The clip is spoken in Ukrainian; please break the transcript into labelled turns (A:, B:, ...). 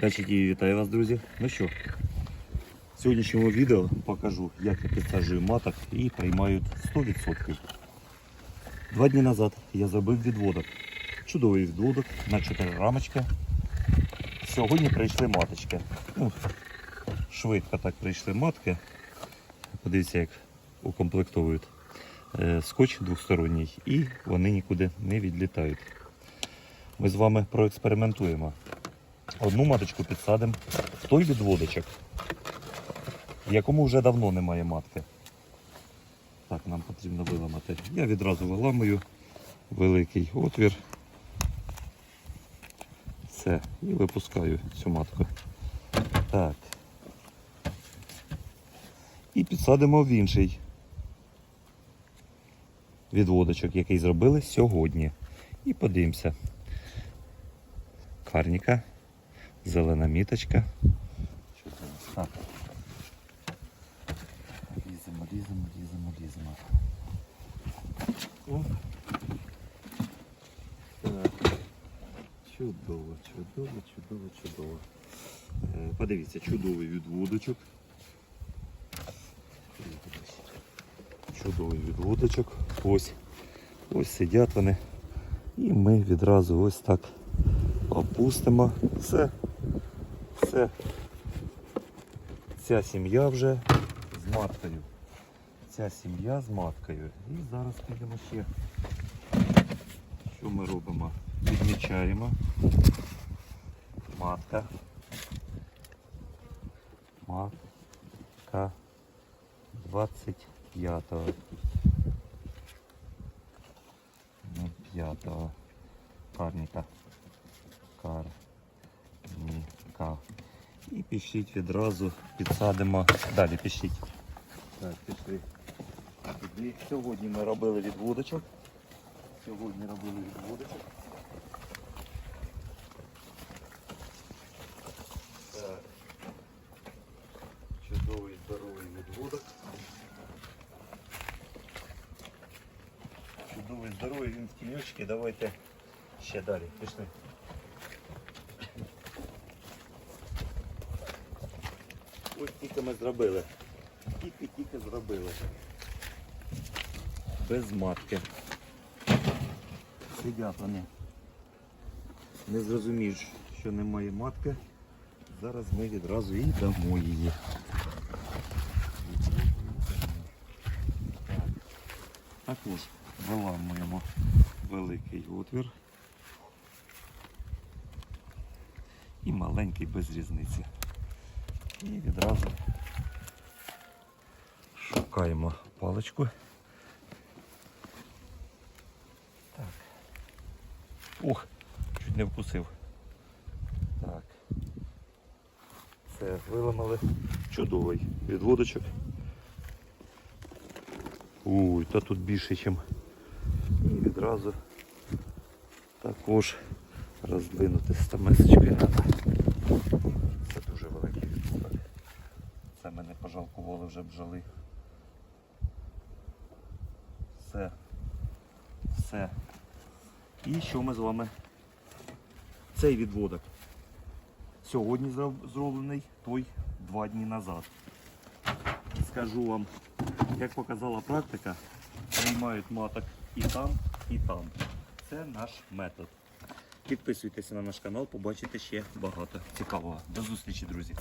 A: Значить, і вітаю вас, друзі. Ну що, в сьогоднішньому відео покажу, як я підсаджую маток і приймають 100%. Два дні назад я зробив відводок. Чудовий відводок на 4 рамочки. Сьогодні прийшли маточки. Ну, швидко так прийшли матки. Подивіться, як укомплектовують Е, скотч двосторонній і вони нікуди не відлітають. Ми з вами проекспериментуємо. Одну маточку підсадимо в той відводочок, якому вже давно немає матки. Так, нам потрібно виламати. Я відразу виламую великий отвір. Все, і випускаю цю матку. Так. І підсадимо в інший відводочок, який зробили сьогодні. І подивимося. Карніка, зелена міточка. Що це у нас? Так. Різемо, різемо, різемо, різемо. О. Так. Чудово, чудово, чудово, чудово. Е, Подивіться, чудовий відводочок. Чудовий відводочок. Ось. Ось сидять вони. І ми відразу ось так опустимо. Все. Все. Ця сім'я вже з маткою. Ця сім'я з маткою. І зараз підемо ще. Що ми робимо? Відмічаємо. Матка. Матка 25-го. Ну, п'ятого І пішліть відразу, підсадимо. Далі пішліть. Так, пішли. Туди. Сьогодні ми робили відводочок. Сьогодні робили відводочок. Так. Чудовий здоровий відводок. Чудовий здоровий він в тіньочки. Давайте ще далі. Пішли. Ось тільки ми зробили. Тільки-тільки зробили. Без матки. Сидять вони. Не зрозумієш, що немає матки. Зараз ми відразу і дамо її. Так. Також виламуємо великий отвір. І маленький без різниці. І відразу шукаємо паличку. Так. Ох, чуть не вкусив. Так. Це виламали. Чудовий відводочок. Ой, та тут більше, ніж. І відразу також роздвинути стамесочкою треба. Це дуже великий відводок. Це мене пожалкували вже бджоли. Все. Все. І що ми з вами? Цей відводок. Сьогодні зроблений, той два дні назад. Скажу вам, як показала практика, приймають маток і там, і там. Це наш метод. Підписуйтеся на наш канал, побачите ще багато цікавого. До зустрічі, друзі!